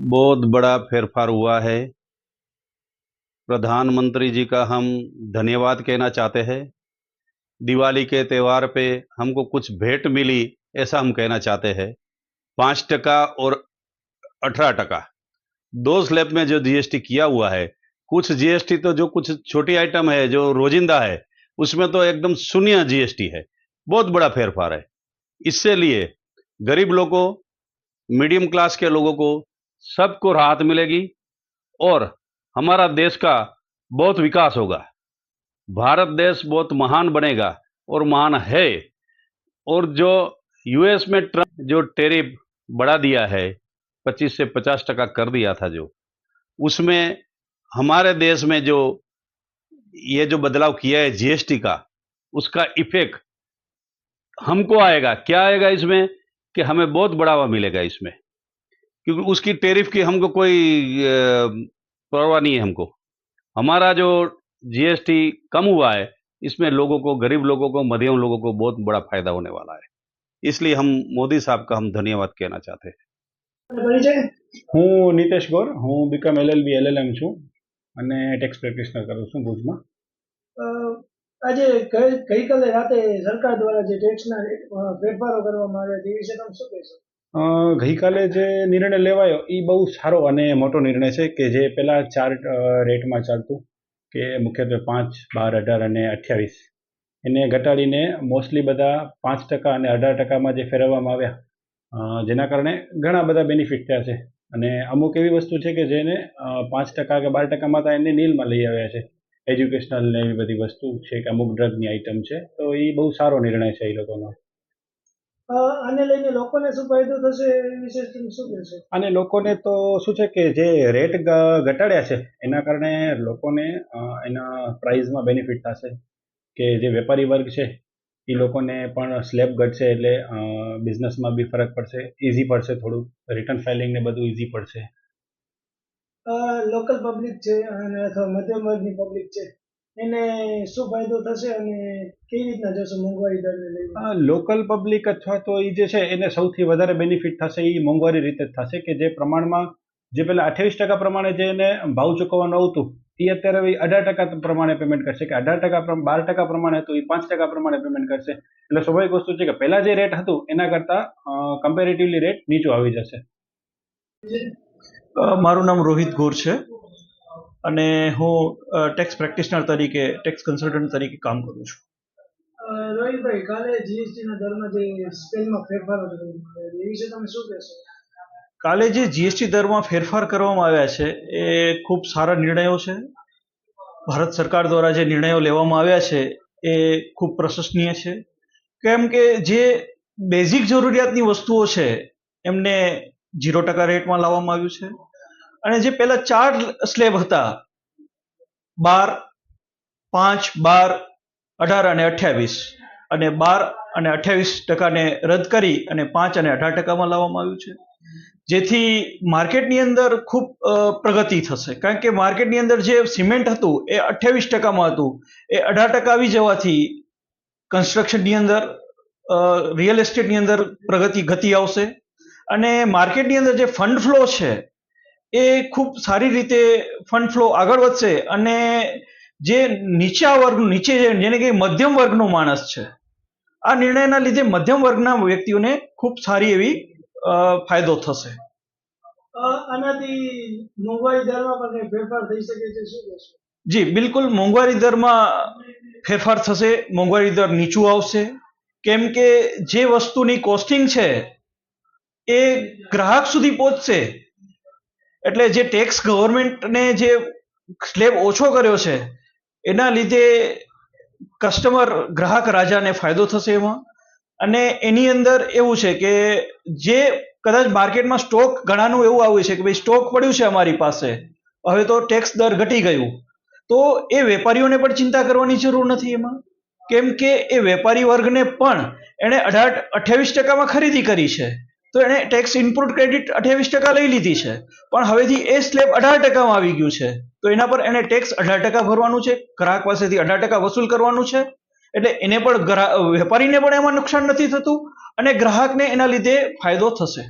बहुत बड़ा फेरफार हुआ है। प्रधानमंत्री जी का हम धन्यवाद कहना चाहते हैं। दिवाली के त्यौहार पे हमको कुछ भेंट मिली ऐसा हम कहना चाहते हैं। पाँच टका और अठारह टका। दो स्लैब में जो जीएसटी किया हुआ है, कुछ जीएसटी तो जो कुछ छोटी आइटम है, जो रोजिंदा है, उसमें तो एकदम शून्य जीएसटी है। बहुत बड़ा फेरफार है। इससे लिए गरीब लोगों, मीडियम क्लास के लोगों को सबको राहत मिलेगी और हमारा देश का बहुत विकास होगा। भारत देश बहुत महान बनेगा और महान है। और जो यूएस में ट्रंप जो टेरिफ बढ़ा दिया है 25 से 50 टका कर दिया था जो, उसमें हमारे देश में जो ये जो बदलाव किया है जीएसटी का, उसका इफ़ेक्ट हमको आएगा। क्या आएगा इसमें? कि हमें बहुत बढ़ावा मिलेगा इसमें। क्योंकि उसकी टेरिफ की हमको कोई अ, परवाह नहीं है हमको हमारा जो जीएसटी कम हुआ है इसमें लोगों को गरीब लोगों को मध्यम लोगों को बहुत बड़ा फायदा होने वाला है इसलिए हम मोदी साहब का हम धन्यवाद कहना चाहते हैं પરિચય હું નીતેશ ગોર હું બીકોમ એલએલબી એલએલએમ છું અને ટેક્સ પ્રેક્ટિશનર કરું છું ભુજમાં અ, આજે ગઈ- ગઈકાલે રાતે સરકાર દ્વારા જે ટેક્સના રેટ, અ, ફેરફારો કરવામાં આવ્યા તે વિશે તમે શું કહેશો અ, ગઈકાલે જે નિર્ણય લેવાયો એ બહુ સારો અને મોટો નિર્ણય છે કે જે પહેલાં ચાર રેટમાં ચાલતું કે મુખ્યત્વે પાંચ, બાર, અઢાર અને અઠ્યાવીસ. એને ઘટાડીને મોસ્ટલી બધા પાંચ ટકા અને અઢાર ટકામાં જે ફેરવવામાં આવ્યા જેના કારણે ઘણા બધા બેનિફિટ થયા છે. અને અમુક એવી વસ્તુ છે કે જેને પાંચ ટકા કે બાર ટકામાં તો એને નીલમાં લઈ આવ્યા છે. એજ્યુકેશનલ ને એવી બધી વસ્તુ છે કે અમુક ડ્રગની આઇટમ છે, તો એ બહુ સારો નિર્ણય છે એ લોકોનો. આને લઈને લોકોને શું ફાયદો થશે એ વિશે શું કહેશો? અને લોકોને તો શું છે કે જે રેટ ઘટાડ્યા છે એના કારણે લોકોને એના પ્રાઇઝમાં બેનિફિટ થશે. કે જે વેપારી વર્ગ છે એ લોકોને પણ સ્લેબ ઘટશે એટલે બિઝનેસમાં બી ફરક પડશે ઇઝી પડશે થોડું. રિટર્ન ફાઇલિંગ ને બધું ઇઝી પડશે. લોકલ પબ્લિક છે અને અથવા મધ્યમ વર્ગની પબ્લિક છે. એને શું ફાયદો થશે અને કેવી રીતના જશે મોંઘવારી દરને લઈને? લોકલ પબ્લિક અથવા તો એ જે છે એને સૌથી વધારે બેનિફિટ થશે એ મોંઘવારી રીતે જ થશે કે જે પ્રમાણમાં જે પહેલાં અઠ્યાવીસ ટકા પ્રમાણે જે એને ભાવ ચૂકવવાનું આવતું એ અત્યારે હવે અઢાર ટકા પ્રમાણે પેમેન્ટ કરશે કે અઢાર ટકા પ્રમ- બાર ટકા પ્રમાણે હતું એ પાંચ ટકા પ્રમાણે પેમેન્ટ કરશે. એટલે સ્વાભાવિક વસ્તુ છે કે પહેલાં જે રેટ હતું એના કરતાં કમ્પેરેટિવલી રેટ નીચું આવી જશે. મારું નામ રોહિત ગોર છે. અને હું ટેક્સ પ્રેક્ટિશનર તરીકે ટેક્સ કન્સલ્ટન્ટ તરીકે કામ કરું છું. રોહિતભાઈ કાલે જીએસટી ના દરમાં જે સ્પેલમાં ફેરફારો એ વિશે તમે શું કહેશો? કાલે જે જીએસટી દરમાં ફેરફાર કરવામાં આવ્યા છે એ ખૂબ સારા નિર્ણયો છે. ભારત સરકાર દ્વારા જે નિર્ણયો લેવામાં આવ્યા છે એ ખૂબ પ્રશંસનીય છે. કેમ કે જે બેઝિક જરૂરિયાતની વસ્તુઓ છે એમને ઝીરો ટકા રેટમાં લાવવામાં આવ્યું છે. અને જે પહેલા ચાર સ્લેબ હતા, બાર, પાંચ, બાર, અઢાર અને અઠ્યાવીસ. અને બાર અને અઠ્યાવીસ ટકાને રદ કરી અને પાંચ અને અઢાર ટકામાં લાવવામાં આવ્યું છે. જેથી માર્કેટની અંદર ખૂબ પ્રગતિ થશે. કારણ કે માર્કેટની અંદર જે સિમેન્ટ હતું, એ અઠ્યાવીસ ટકામાં હતું. એ અઢાર ટકા આવી જવાથી કન્સ્ટ્રક્શનની અંદર રિયલ એસ્ટેટની અંદર પ્રગતિ, ગતિ આવશે. અને માર્કેટની અંદર જે ફંડ ફ્લો છે એ ખૂબ સારી રીતે ફંડ ફ્લો આગળ વધશે અને જે નીચા વર્ગ નીચે જેને કે મધ્યમ વર્ગનો માણસ છે આ નિર્ણયના લીધે મધ્યમ વર્ગના વ્યક્તિઓને ખૂબ સારી એવી ફાયદો થશે. આનાથી મોંઘવારી દરમાં પણ કંઈ ફેરફાર થઈ શકે છે? શું કહેશો જી બિલકુલ મોંઘવારી દરમાં ફેરફાર થશે મોંઘવારી દર નીચું આવશે. કેમ કે જે વસ્તુની કોસ્ટિંગ છે એ ગ્રાહક સુધી પહોંચશે એટલે જે ટેક્સ ગવર્મેન્ટને જે સ્લેબ ઓછો કર્યો છે, એના લીધે કસ્ટમર ગ્રાહક રાજાને ફાયદો થશે એમાં. અને એની અંદર એવું છે કે જે કદાચ માર્કેટમાં સ્ટોક ઘણાનું એવું આવ્યું છે કે ભાઈ સ્ટોક પડ્યું છે અમારી પાસે, હવે તો ટેક્સ દર ઘટી ગયું. તો એ વેપારીઓને પણ ચિંતા કરવાની જરૂર નથી એમાં. કેમ કે એ વેપારી વર્ગને પણ એણે અઢાર, અઠ્યાવીસ ટકામાં ખરીદી કરી છે. તો એણે ટેક્સ ઇનપુટ ક્રેડિટ અઠ્યાવીસ ટકા લઈ લીધી છે. પણ હવેથી એ સ્લેબ અઢાર ટકામાં આવી ગયું છે. તો એના પર એને ટેક્સ અઢાર ટકા ભરવાનું છે, ગ્રાહક પાસેથી અઢાર ટકા વસૂલ કરવાનું છે. એટલે એને પણ વેપારીને પણ એમાં નુકસાન નથી થતું અને ગ્રાહકને એના લીધે ફાયદો થશે.